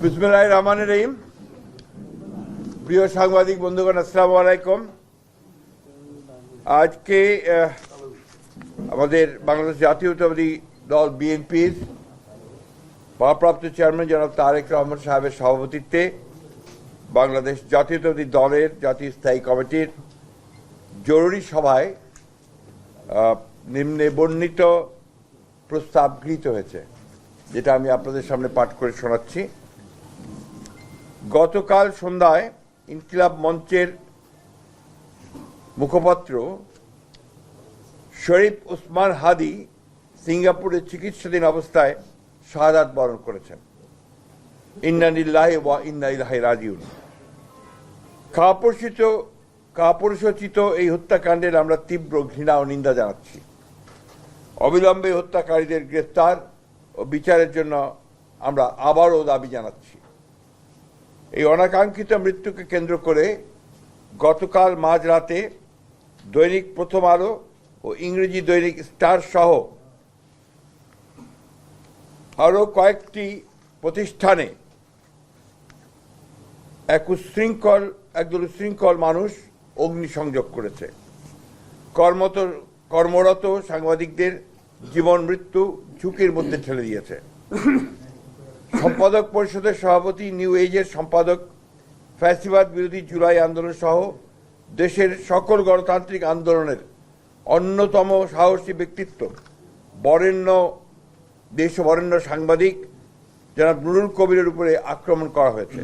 বিসমুল্লাহ রহমান রহিম। প্রিয় সাংবাদিক বন্ধুগণ, আসসালামু আলাইকুম। আজকে আমাদের বাংলাদেশ জাতীয়তাবাদী দল বিএনপির ভারপ্রাপ্ত চেয়ারম্যান জনাব তারেক রহমান সাহেবের সভাপতিত্বে বাংলাদেশ জাতীয়তাবাদী দলের জাতীয় স্থায়ী কমিটির জরুরি সভায় নিম্নে বর্ণিত প্রস্তাব গৃহীত হয়েছে, যেটা আমি আপনাদের সামনে পাঠ করে শোনাচ্ছি। গতকাল সন্ধ্যায় ইনকিলাব মঞ্চের মুখপাত্র শরীফ উসমান হাদি সিঙ্গাপুরে চিকিৎসাধীন অবস্থায় শাহাদাত বরণ করেছেন। ইন্নানিল্লাহ ওয়া ইন্না ইলাহি রাজিউন। কাপুরসিত কাপুরসচিত এই হত্যাকাণ্ডের আমরা তীব্র ঘৃণা ও নিন্দা জানাচ্ছি। অবিলম্বে হত্যাকারীদের গ্রেফতার ও বিচারের জন্য আমরা আবারও দাবি জানাচ্ছি। এই অনাকাঙ্ক্ষিত মৃত্যুকে কেন্দ্র করে গতকাল মাঝরাতে দৈনিক প্রথম আলো ও ইংরেজি দৈনিক স্টার সহ আরও কয়েকটি প্রতিষ্ঠানে এক উশৃঙ্খল একদল উশৃঙ্খল মানুষ অগ্নিসংযোগ করেছে। কর্মত, কর্মরত সাংবাদিকদের জীবন, মৃত্যু ঝুঁকির মধ্যে ঠেলে দিয়েছে। সম্পাদক পরিষদের সভাপতি নিউ এজের সম্পাদক, ফ্যাসিবাদ বিরোধী জুলাই আন্দোলন সহ দেশের সকল গণতান্ত্রিক আন্দোলনের অন্যতম সাহসী ব্যক্তিত্ব বরেণ্য দেশ বরেণ্য সাংবাদিক যারা নুরুল কবিরের উপরে আক্রমণ করা হয়েছে।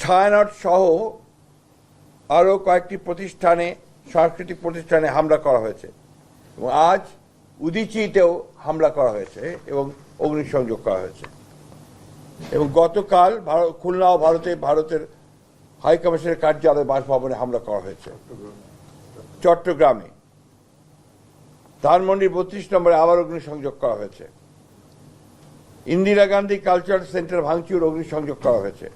ছায়ানট সহ আরও কয়েকটি প্রতিষ্ঠানে, সাংস্কৃতিক প্রতিষ্ঠানে হামলা করা হয়েছে। এবং আজ উদিচিতেও হামলা করা হয়েছে এবং অগ্নিসংযোগ করা হয়েছে। এবং গতকাল ভারত, খুলনা ও ভারতে, ভারতের হাইকমিশনের কার্যালয় বাসভবনে হামলা করা হয়েছে। চট্টগ্রামে। ধানমন্ডির বত্রিশ নম্বরে আবার অগ্নিসংযোগ করা হয়েছে। ইন্দিরা গান্ধী কালচারাল সেন্টার ভাঙচুর, অগ্নিসংযোগ করা হয়েছে।